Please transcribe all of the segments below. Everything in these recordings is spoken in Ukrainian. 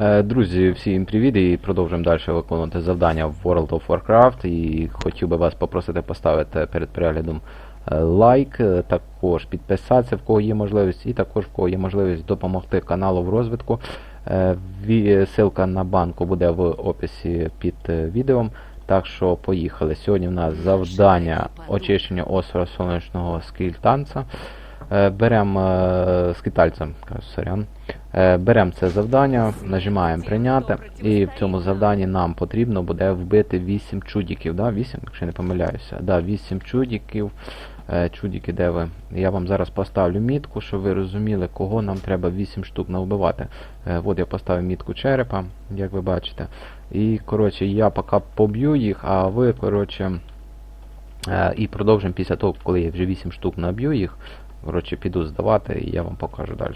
Е, Друзі, всім привіт і продовжуємо далі виконувати завдання в World of Warcraft. І хотів би вас попросити поставити перед переглядом е, лайк, е, також підписатися, в кого є можливість, і також в кого є можливість допомогти каналу в розвитку. Ссылка на банку буде в описі під відео. Так що поїхали. Сьогодні в нас завдання очищення острова сонячного скільтанця. Беремо кажу, сорян. Е, Беремо це завдання, нажимаємо прийняти, і в цьому завданні нам потрібно буде вбити 8 чудіків, да? 8, якщо не помиляюся. Да, 8 чудіків. Е, Чудіки, де ви? Я вам зараз поставлю мітку, щоб ви розуміли, кого нам треба 8 штук навбивати. Е, От я поставив мітку черепа, як ви бачите. І, коротше, я поки поб'ю їх, а ви, коротше, і продовжимо після того, коли я вже 8 штук наб'ю їх. Коротше, піду здавати і я вам покажу далі.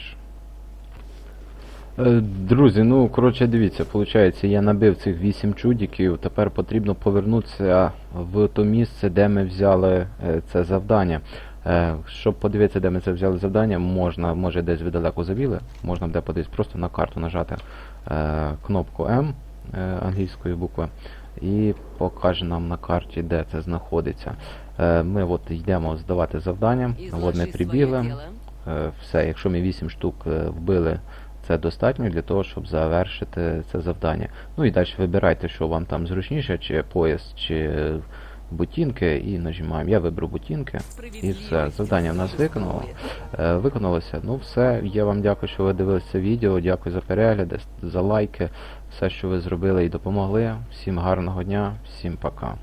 Е, Друзі, ну коротше, дивіться, виходить, я набив цих 8 чудіків, тепер потрібно повернутися в то місце, де ми взяли е, це завдання. Е, Щоб подивитися, де ми це взяли завдання, можна, може десь ви далеко завіли, можна буде подивитися просто на карту нажати кнопку М англійської букви і покаже нам на карті, де це знаходиться. Ми от йдемо здавати завдання, от ми прибігли. Все, якщо ми 8 штук вбили, це достатньо для того, щоб завершити це завдання. Ну і далі вибирайте, що вам там зручніше, чи пояс, чи бутінки, і нажимаємо. Я виберу бутінки. І все, завдання в нас виконало. Е, Виконалося. Ну все, я вам дякую, що ви дивилися це відео. Дякую за перегляди, за лайки, все, що ви зробили і допомогли. Всім гарного дня, всім пока.